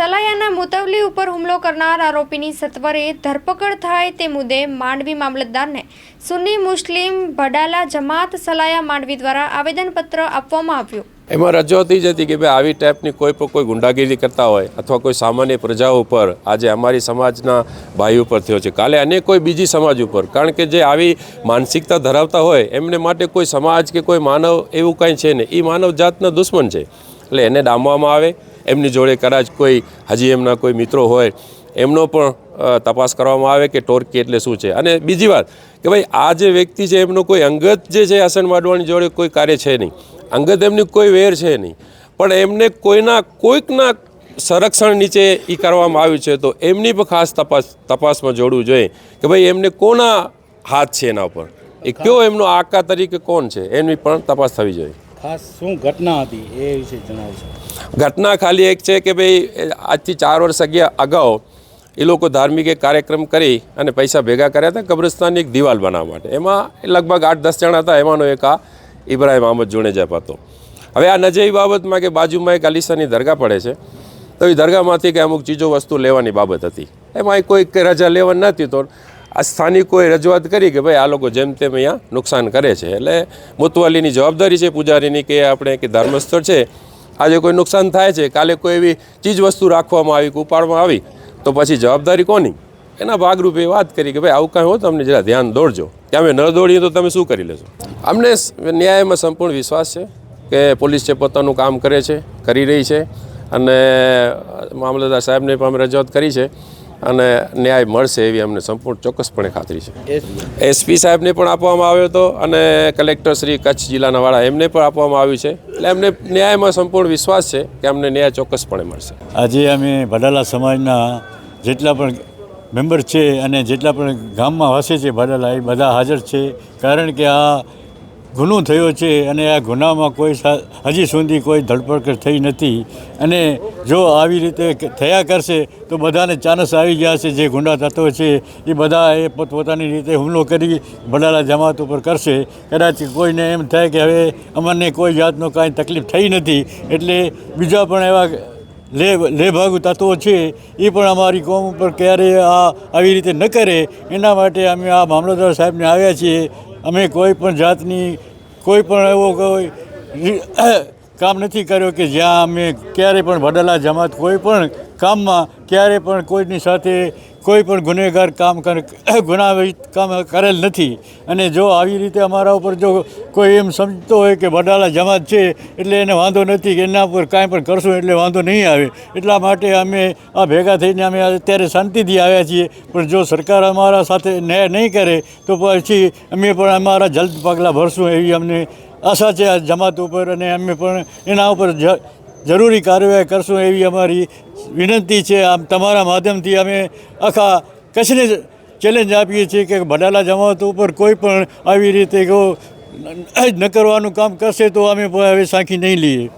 સલાયાના મુતવલી ઉપર હુમલો કરનાર આરોપીની સત્વરે ધરપકડ થાય તે મુદ્દે માંડવી મામલતદારને સુન્ની મુસ્લિમ ભડાલા જમાત સલાયા માંડવી દ્વારા આવેદનપત્ર આપવામાં આવ્યું. એમાં રજૂ એ જ હતી કે ભાઈ આવી ટાઈપની કોઈ પણ કોઈ ગુંડાગીરી કરતા હોય અથવા કોઈ સામાન્ય પ્રજા ઉપર આજે અમારી સમાજના ભાઈ ઉપર થયો છે. કાલે અને કોઈ બીજી સમાજ ઉપર. કારણ કે જે આવી માનસિકતા ધરાવતા હોય એમને માટે કોઈ સમાજ કે કોઈ માનવ એવું કાંઈ છે ને એ માનવ જાતના દુશ્મન છે. એટલે એને ડામવામાં આવે એમની જોડે કદાચ કોઈ, હજી એમના કોઈ મિત્રો હોય, એમનો પણ તપાસ કરવામાં આવે કે ટોર્કી એટલે શું છે. અને બીજી વાત કે ભાઈ, આ જે વ્યક્તિ છે, એમનો કોઈ અંગત જે છે હસન વાડવાની જોડે કોઈ કાર્ય છે નહીં. અંગત એમની કોઈ વેર છે નહીં. પણ એમને કોઈના, કોઈકના સંરક્ષણ નીચે એ કરવામાં આવ્યું છે, તો એમની પણ ખાસ તપાસ, તપાસમાં જોડવું જોઈએ કે ભાઈ, એમને કોના હાથ છે એના ઉપર. એ કયો એમનો આકા તરીકે કોણ છે, એની પણ તપાસ થવી જોઈએ. ખાસ શું ઘટના હતી એ વિશે જણાવશો ઘટના ખાલી એક છે કે ભાઈ આજથી ચાર વર્ષ અગિયાર અગાઉ એ લોકો ધાર્મિક એક કાર્યક્રમ કરી અને પૈસા ભેગા કર્યા હતા કબ્રસ્તાનની એક દિવાલ બનાવવા માટે. એમાં લગભગ આઠ દસ જણા હતા, એમાંનો એક આ ઇબ્રાહિમ અહમદ જુણેજાપ હતો. હવે આ નજેઈ બાબતમાં કે બાજુમાં એક અલીસાની દરગાહ પડે છે, તો એ દરગાહમાંથી કે અમુક ચીજો વસ્તુ લેવાની બાબત હતી. એમાં કોઈ રજા લેવાની નથી તો આ સ્થાનિકોએ રજૂઆત કરી કે ભાઈ આ લોકો જેમ તેમ અહીંયા નુકસાન કરે છે. એટલે મુતવાલીની જવાબદારી છે પૂજારીની કે આપણે કે ધર્મસ્થળ છે, આજે કોઈ નુકસાન થાય છે, કાલે કોઈ એવી ચીજ વસ્તુ રાખવામાં આવી કે ઉપાડવામાં આવી, તો પછી જવાબદારી કોની? એના ભાગરૂપે વાત કરી કે ભાઈ આવું કાંઈ હોય તો અમને જરા ધ્યાન દોડજો કે અમે ન દોડીએ તો તમે શું કરી લેશો? અમને ન્યાયમાં સંપૂર્ણ વિશ્વાસ છે કે પોલીસ છે પોતાનું કામ કરે છે, કરી રહી છે. અને મામલતદાર સાહેબને પણ અમે રજૂઆત કરી છે. અને ન્યાય મળશે એવી અમને સંપૂર્ણ ચોક્કસપણે ખાતરી છે. એસપી સાહેબને પણ આપવામાં આવ્યો હતો અને કલેક્ટર શ્રી કચ્છ જિલ્લાના વાળા એમને પણ આપવામાં આવ્યું છે. એટલે એમને ન્યાયમાં સંપૂર્ણ વિશ્વાસ છે કે અમને ન્યાય ચોક્કસપણે મળશે. આજે અમે ભડાલા સમાજના જેટલા પણ મેમ્બર છે અને જેટલા પણ ગામમાં વસે છે ભડાલા, એ બધા હાજર છે. કારણ કે આ ગુનો થયો છે અને આ ગુનામાં કોઈ હજી સુધી કોઈ ધરપકડ થઈ નથી. અને જો આવી રીતે થયા કરશે, તો બધાને ચાનસ આવી ગયા છે, જે ગુંડા તત્વો છે, એ બધા એ પોતપોતાની રીતે હુમલો કરી ભડાલા જમાત ઉપર કરશે. કદાચ કોઈને એમ થાય કે હવે અમને કોઈ જાતનો કાંઈ તકલીફ થઈ નથી, એટલે બીજા પણ એવા લે, લેભાગુ તત્વો છે, એ પણ અમારી કોમ ઉપર ક્યારેય આ, આવી રીતે ન કરે. એના માટે અમે આ મામલતદાર સાહેબને આવ્યા છીએ. અમે કોઈ પણ જાતની કોઈ પણ એવો કોઈ કામ નથી કર્યો કે જ્યાં અમે ક્યારે પણ વડાલા જમાત કોઈ પણ કામમાં ક્યારે પણ કોઈની સાથે કોઈ પણ ગુનેગાર કામ કર ગુનાહિત કામ કરેલ નથી. અને જો આવી રીતે અમારા ઉપર જો કોઈ એમ સમજતો હોય કે વડાલા જમાત છે, એટલે એને વાંધો નથી કે એના ઉપર કાંઈ પણ કરશું એટલે વાંધો નહીં આવે. એટલા માટે અમે આ ભેગા થઈને અમે અત્યારે શાંતિથી આવ્યા છીએ. પણ જો સરકાર અમારા સાથે ન્યાય નહીં કરે, તો પછી અમે પણ અમારા જલ્દ પગલાં ભરશું એવી અમને આશા છે આ જમાત ઉપર અને અમે પણ એના ઉપર જરૂરી કાર્યવાહી કરશું એવી અમારી વિનંતી છે. આમ તમારા માધ્યમથી અમે આખા કચ્છને ચેલેન્જ આપીએ છીએ કે ભડાલા જમાત ઉપર કોઈ પણ આવી રીતે ન કરવાનું કામ કરશે તો અમે હવે સાંખી નહીં લઈએ.